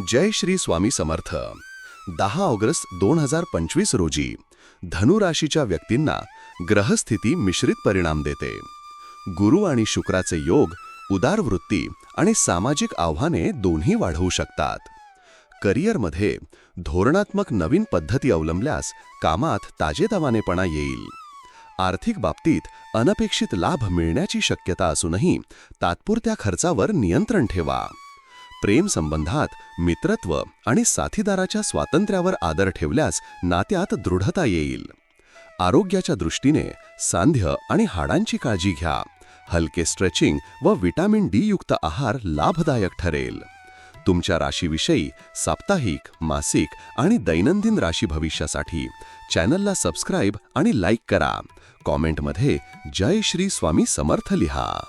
जय श्री स्वामी समर्थ. दहा ऑगस्ट दोन हजार पंचवीस रोजी धनु राशीच्या व्यक्तींना ग्रहस्थिती मिश्रित परिणाम देते. गुरु आणि शुक्राचे योग उदार वृत्ती आणि सामाजिक आव्हाने दोन्ही वाढवू शकतात. करिअरमध्ये धोरणात्मक नवीन पद्धती अवलंबल्यास कामात ताजेतवानेपणा येईल. आर्थिक बाबतीत अनपेक्षित लाभ मिळण्याची शक्यता असूनही तात्पुरत्या खर्चावर नियंत्रण ठेवा. प्रेम संबंधात मित्रत्व आणि साथीदाराच्या स्वातंत्र्यावर आदर ठेवल्यास नात्यात दृढता येईल. आरोग्याच्या दृष्टीने सांध्य आणि हाडांची काळजी घ्या. हलके स्ट्रेचिंग व व्हिटॅमिन डी युक्त आहार लाभदायक ठरेल. तुमच्या राशीविषयी साप्ताहिक मासिक आणि दैनंदिन राशी भविष्यासाठी चॅनलला सबस्क्राईब आणि लाईक करा. कॉमेंटमध्ये जय श्री स्वामी समर्थ लिहा.